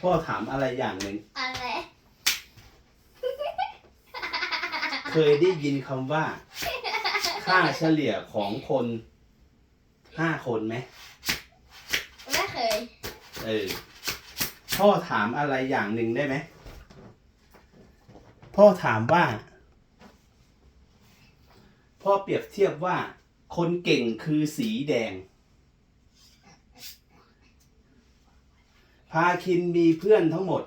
พ่อถามอะไรอย่างหนึ่ง อะไร เคยได้ยินคำว่า ค่าเฉลี่ยของคนห้าคนไหม ไม่เคย เออ พ่อถามอะไรอย่างหนึ่งได้ไหม พ่อถามว่า พ่อเปรียบเทียบว่า คนเก่งคือสีแดง พาคินมีเพื่อนทั้งหมด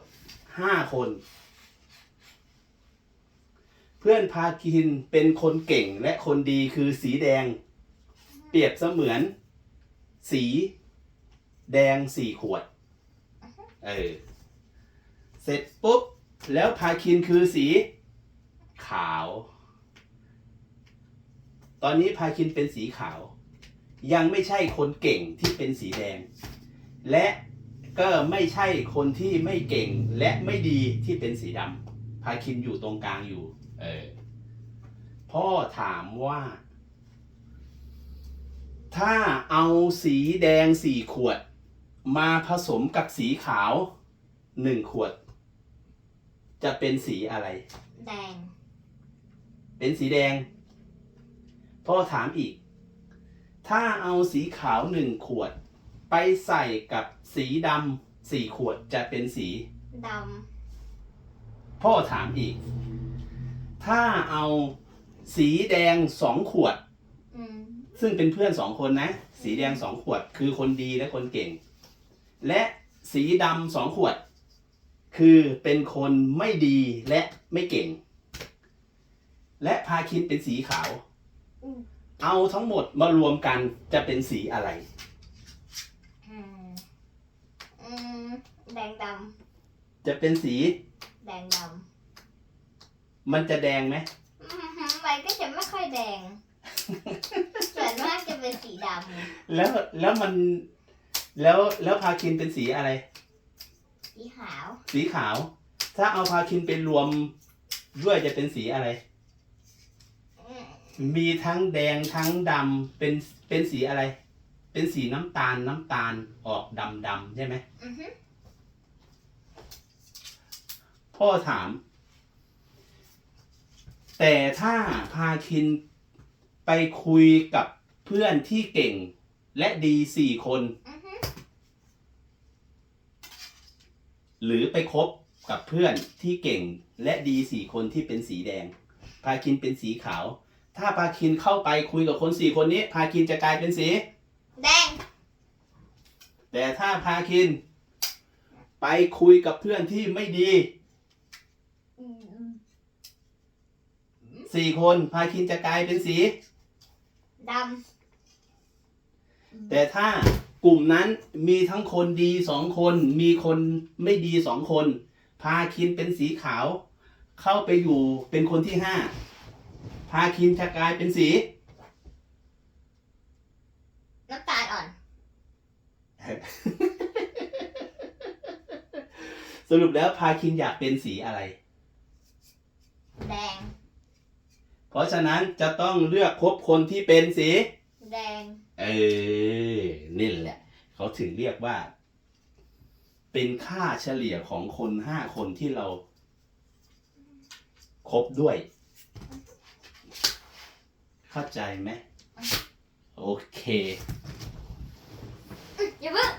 ห้าคน เพื่อนพาคินเป็นคนเก่งและคนดีคือสีแดง เปรียบเสมือน สีแดงสี่ขวด เออ เสร็จปุ๊บ แล้วพาคินคือสีขาว อนนี้พาคินเป็นสีขาว ยังไม่ใช่คนเก่งที่เป็นสีแดง และก็ไม่ใช่คนที่ไม่เก่งและไม่ดีที่เป็นสีดำพาคินอยู่ตรงกลางอยู่ เออพ่อถามว่า ถ้าเอาสีแดงสี่ขวด มาผสมกับสีขาวหนึ่งขวด จะเป็นสีอะไร แดง เป็นสีแดง พ่อถามอีก ถ้าเอาสีขาวหนึ่งขวด ไปใส่กับสีดำสี่ขวดจะเป็นสี ดพ่อถามอีก ถ้าเอาสีแดงสองขวดำอืมซึ่งเป็นเพื่อนสองคนนะ สีแดงสองขวด คือคนดีและคนเก่ง และสีดำสองขวด คือเป็นคนไม่ดีและไม่เก่ง และพาคินเป็นสีขาวอืม เอาทั้งหมดมารวมกันจะเป็นสีอะไร อืมอืมแดงดจะเป็นสีำแดงดมันจะแดงไหมำอืมมันก็จะไม่ค่อยแดง ส่วนมากจะเป็นสีดแล้วแล้วมันแล้วแล้วพาคินเป็นสีอะไรำสีขาว สีขาว ถ้าเอาพาคินเป็นรวมด้วยจะเป็นสีอะไรอื มมีทั้งแดงทั้งดำเป็นเป็นสีอะไร เป็นสีน้ำตาลน้ำตาลออกดำดำใช่ไหมอือฮึพ่อถาม แต่ถ้าพาคินไปคุยกับเพื่อนที่เก่งและดีสี่คน อือฮึหรือไปคบกับเพื่อนที่เก่งและดีสี่คนที่เป็นสีแดง พาคินเป็นสีขาว ถ้าพาคินเข้าไปคุยกับคนสี่คนนี้ พาคินจะกลายเป็นสี แดง แต่ถ้าพาคิน ไปคุยกับเพื่อนที่ไม่ดีอืมสี่คน พาคินจะกลายเป็นสีดแต่ถ้ากลุ่มนั้นมีทั้งคนดีสองคน มีคนไม่ดีสองคน พาคินเป็นสีขาว เข้าไปอยู่เป็นคนที่ห้า พาคินจะกลายเป็นสีำน้ำตาลอ่อน สรุปแล้วพาคินอยากเป็นสีอะไร แดง เพราะฉะนั้นจะต้องเลือกคบคนที่เป็นสี แดง เออ นี่แหละ เขาถึงเรียกว่า เป็นค่าเฉลี่ยของคนห้าคนที่เราคบด้วย เข้าใจไหมโอเค อย่าเพิ่ง